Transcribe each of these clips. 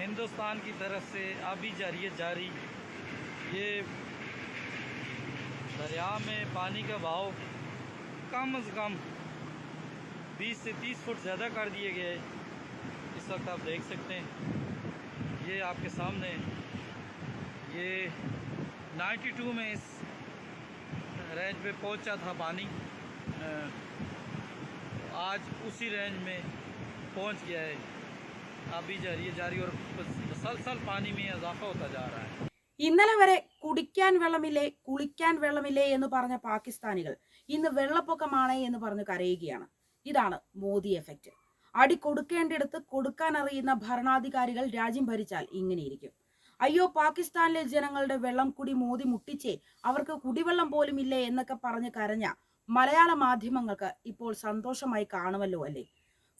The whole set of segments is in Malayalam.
हिंदुस्तान की तरफ़ से अभी जारी। है जारी ये दरिया में पानी का बहाव कम से कम 20 से 30 फुट ज़्यादा कर दिए गए। इस वक्त आप देख सकते हैं, ये आपके सामने ये 92 में इस रेंज पे पहुँचा था पानी। आज उसी रेंज में पहुँच गया है। അഭി ജാരി ജാരി സൽസൽ പാനി മേ ഇസാഫ ഹോത്താ ജാ റഹാ ഹൈ ഇന്നലെ വരെ കുടിക്കാൻ വെള്ളമില്ലേ കുളിക്കാൻ വെള്ളമില്ലേ എന്ന് പറഞ്ഞ പാകിസ്ഥാനികൾ ഇന്ന് വെള്ളപ്പൊക്കമാണ് എന്ന് പറഞ്ഞ് കരയുകയാണ്. ഇതാണ് മോദി എഫക്റ്റ് അടി കൊടുക്കേണ്ടിടത്ത് കൊടുക്കാൻ അറിയുന്ന ഭരണാധികാരികൾ രാജ്യം ഭരിച്ചാൽ ഇങ്ങനെയിരിക്കും. അയ്യോ പാകിസ്ഥാനിലെ ജനങ്ങളുടെ വെള്ളം കുടി മോദി മുട്ടിച്ചേ അവർക്ക് കുടിവെള്ളം പോലും ഇല്ലേ എന്നൊക്കെ പറഞ്ഞ് കരഞ്ഞ മലയാള മാധ്യമങ്ങൾക്ക് ഇപ്പോൾ സന്തോഷമായി കാണുമല്ലോ അല്ലേ?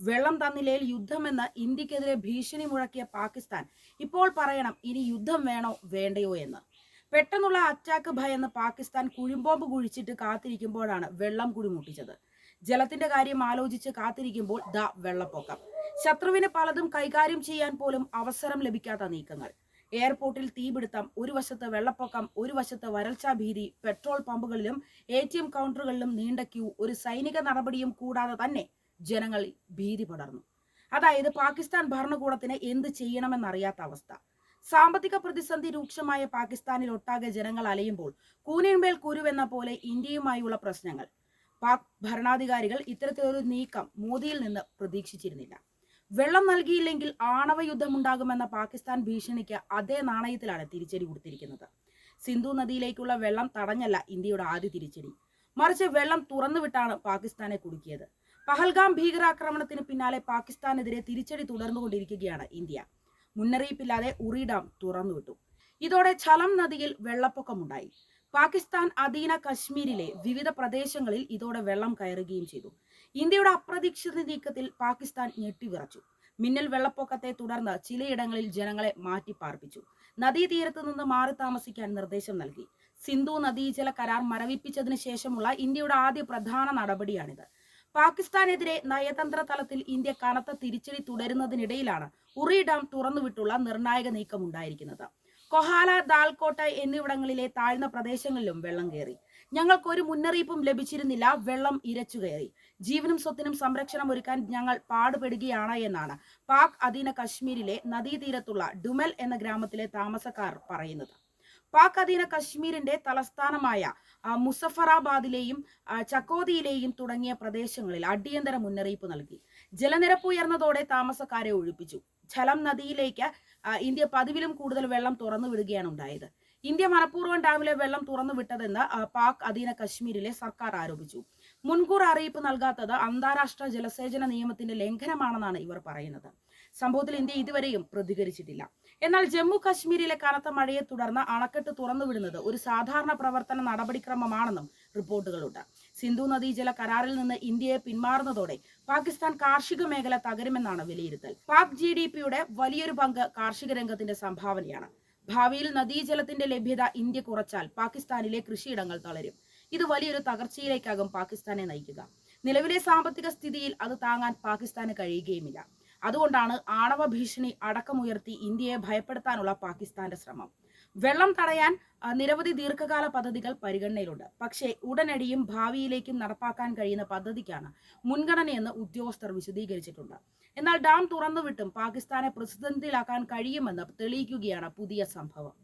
വെള്ളം തന്നില്ലേൽ യുദ്ധമെന്ന് ഇന്ത്യക്കെതിരെ ഭീഷണി മുഴക്കിയ പാകിസ്ഥാൻ. ഇപ്പോൾ പറയണം ഇനി യുദ്ധം വേണോ വേണ്ടയോ എന്ന്. പെട്ടെന്നുള്ള അറ്റാക്ക് ഭയന്ന് പാകിസ്ഥാൻ കുഴിമ്പോമ്പ് കുഴിച്ചിട്ട് കാത്തിരിക്കുമ്പോഴാണ് വെള്ളം കുടിമുട്ടിച്ചത്. ജലത്തിന്റെ കാര്യം ആലോചിച്ച് കാത്തിരിക്കുമ്പോൾ ദ വെള്ളപ്പൊക്കം. ശത്രുവിന് പലതും കൈകാര്യം ചെയ്യാൻ പോലും അവസരം ലഭിക്കാത്ത നീക്കങ്ങൾ. എയർപോർട്ടിൽ തീപിടുത്തം ഒരു വശത്ത് വെള്ളപ്പൊക്കം ഒരു വശത്ത് വരൾച്ചാ ഭീതി പെട്രോൾ പമ്പുകളിലും എ കൗണ്ടറുകളിലും നീണ്ട ക്യൂ ഒരു സൈനിക നടപടിയും കൂടാതെ തന്നെ ജനങ്ങളിൽ ഭീതി പടർന്നു. അതായത് പാകിസ്ഥാൻ ഭരണകൂടത്തിന് എന്ത് ചെയ്യണമെന്നറിയാത്ത അവസ്ഥ. സാമ്പത്തിക പ്രതിസന്ധി രൂക്ഷമായ പാകിസ്ഥാനിൽ ഒട്ടാകെ ജനങ്ങൾ അലയുമ്പോൾ കൂനിന്മേൽ കുരുവെന്ന പോലെ ഇന്ത്യയുമായുള്ള പ്രശ്നങ്ങൾ. പാക് ഭരണാധികാരികൾ ഇത്തരത്തിലൊരു നീക്കം മോദിയിൽ നിന്ന് പ്രതീക്ഷിച്ചിരുന്നില്ല. വെള്ളം നൽകിയില്ലെങ്കിൽ ആണവ യുദ്ധമുണ്ടാകുമെന്ന പാകിസ്ഥാൻ ഭീഷണിക്ക് അതേ നാണയത്തിലാണ് തിരിച്ചടി കൊടുത്തിരിക്കുന്നത്. സിന്ധു നദിയിലേക്കുള്ള വെള്ളം തടഞ്ഞല്ല ഇന്ത്യയുടെ ആദ്യ തിരിച്ചടി. മറിച്ച് വെള്ളം തുറന്നുവിട്ടാണ് പാകിസ്ഥാനെ കുടുക്കിയത്. പഹൽഗാം ഭീകരാക്രമണത്തിന് പിന്നാലെ പാകിസ്ഥാനെതിരെ തിരിച്ചടി തുടർന്നുകൊണ്ടിരിക്കുകയാണ് ഇന്ത്യ. മുന്നറിയിപ്പില്ലാതെ ഉറി ഡാം തുറന്നുവിട്ടു. ഇതോടെ ഝലം നദിയിൽ വെള്ളപ്പൊക്കമുണ്ടായി. പാകിസ്ഥാൻ അധീന കശ്മീരിലെ വിവിധ പ്രദേശങ്ങളിൽ ഇതോടെ വെള്ളം കയറുകയും ചെയ്തു. ഇന്ത്യയുടെ അപ്രതീക്ഷിത നീക്കത്തിൽ പാകിസ്ഥാൻ ഞെട്ടിവിറച്ചു. മിന്നൽ വെള്ളപ്പൊക്കത്തെ തുടർന്ന് ചിലയിടങ്ങളിൽ ജനങ്ങളെ മാറ്റിപ്പാർപ്പിച്ചു. നദീതീരത്ത് നിന്ന് മാറി താമസിക്കാൻ നിർദ്ദേശം നൽകി. സിന്ധു നദീജല കരാർ മരവിപ്പിച്ചതിന് ശേഷമുള്ള ഇന്ത്യയുടെ ആദ്യ പ്രധാന നടപടിയാണിത്. പാകിസ്ഥാനെതിരെ നയതന്ത്ര തലത്തിൽ ഇന്ത്യ കനത്ത തിരിച്ചടി തുടരുന്നതിനിടയിലാണ് ഉറി ഡാം തുറന്നുവിട്ടുള്ള നിർണായക നീക്കം ഉണ്ടായിരിക്കുന്നത് കൊഹാല ദാൽകോട്ട എന്നിവിടങ്ങളിലെ താഴ്ന്ന പ്രദേശങ്ങളിലും വെള്ളം കയറി. ഞങ്ങൾക്കൊരു മുന്നറിയിപ്പും ലഭിച്ചിരുന്നില്ല വെള്ളം ഇരച്ചു കയറി. ജീവനും സ്വത്തിനും സംരക്ഷണം ഒരുക്കാൻ ഞങ്ങൾ പാടുപെടുകയാണ് എന്നാണ് പാക് അധീന കശ്മീരിലെ നദീതീരത്തുള്ള ഡുമൽ എന്ന ഗ്രാമത്തിലെ താമസക്കാർ പറയുന്നത്. പാക് അധീന കശ്മീരിന്റെ തലസ്ഥാനമായ മുസഫറാബാദിലെയും ചക്കോതിയിലെയും തുടങ്ങിയ പ്രദേശങ്ങളിൽ അടിയന്തര മുന്നറിയിപ്പ് നൽകി. ജലനിരപ്പ് ഉയർന്നതോടെ താമസക്കാരെ ഒഴിപ്പിച്ചു. ഝലം നദിയിലേക്ക് ഇന്ത്യ പതിവിലും കൂടുതൽ വെള്ളം തുറന്നു വിടുകയാണ് ഉണ്ടായത്. ഇന്ത്യ മനഃപൂർവം ഡാമിലെ വെള്ളം തുറന്നു വിട്ടതെന്ന് പാക് അധീന കശ്മീരിലെ സർക്കാർ ആരോപിച്ചു. മുൻകൂർ അറിയിപ്പ് നൽകാത്തത് അന്താരാഷ്ട്ര ജലസേചന നിയമത്തിന്റെ ലംഘനമാണെന്നാണ് ഇവർ പറയുന്നത്. സംഭവത്തിൽ ഇന്ത്യ ഇതുവരെയും പ്രതികരിച്ചിട്ടില്ല. എന്നാൽ ജമ്മു കശ്മീരിലെ കനത്ത മഴയെ തുടർന്ന് അണക്കെട്ട് തുറന്നുവിടുന്നത് ഒരു സാധാരണ പ്രവർത്തന നടപടിക്രമമാണെന്നും റിപ്പോർട്ടുകളുണ്ട്. സിന്ധു നദീജല കരാറിൽ നിന്ന് ഇന്ത്യയെ പിന്മാറുന്നതോടെ പാകിസ്ഥാൻ കാർഷിക മേഖല തകരുമെന്നാണ് വിലയിരുത്തൽ. പാക് ജി ഡി പിയുടെ വലിയൊരു പങ്ക് കാർഷിക രംഗത്തിന്റെ സംഭാവനയാണ്. ഭാവിയിൽ നദീജലത്തിന്റെ ലഭ്യത ഇന്ത്യ കുറച്ചാൽ പാകിസ്ഥാനിലെ കൃഷിയിടങ്ങൾ തളരും. ഇത് വലിയൊരു തകർച്ചയിലേക്കാകും പാകിസ്ഥാനെ നയിക്കുക. നിലവിലെ സാമ്പത്തിക സ്ഥിതിയിൽ അത് താങ്ങാൻ പാകിസ്ഥാന് കഴിയുകയുമില്ല. അതുകൊണ്ടാണ് ആണവ ഭീഷണി അടക്കമുയർത്തി ഇന്ത്യയെ ഭയപ്പെടുത്താനുള്ള പാകിസ്ഥാന്റെ ശ്രമം. വെള്ളം തടയാൻ നിരവധി ദീർഘകാല പദ്ധതികൾ പരിഗണനയിലുണ്ട്. പക്ഷേ ഉടനടിയും ഭാവിയിലേക്കും നടപ്പാക്കാൻ കഴിയുന്ന പദ്ധതിക്കാണ് മുൻഗണനയെന്ന് ഉദ്യോഗസ്ഥർ വിശദീകരിച്ചിട്ടുണ്ട്. എന്നാൽ ഡാം തുറന്നുവിട്ടും പാകിസ്ഥാനെ പ്രതിസന്ധിയിലാക്കാൻ കഴിയുമെന്ന് തെളിയിക്കുകയാണ് പുതിയ സംഭവം.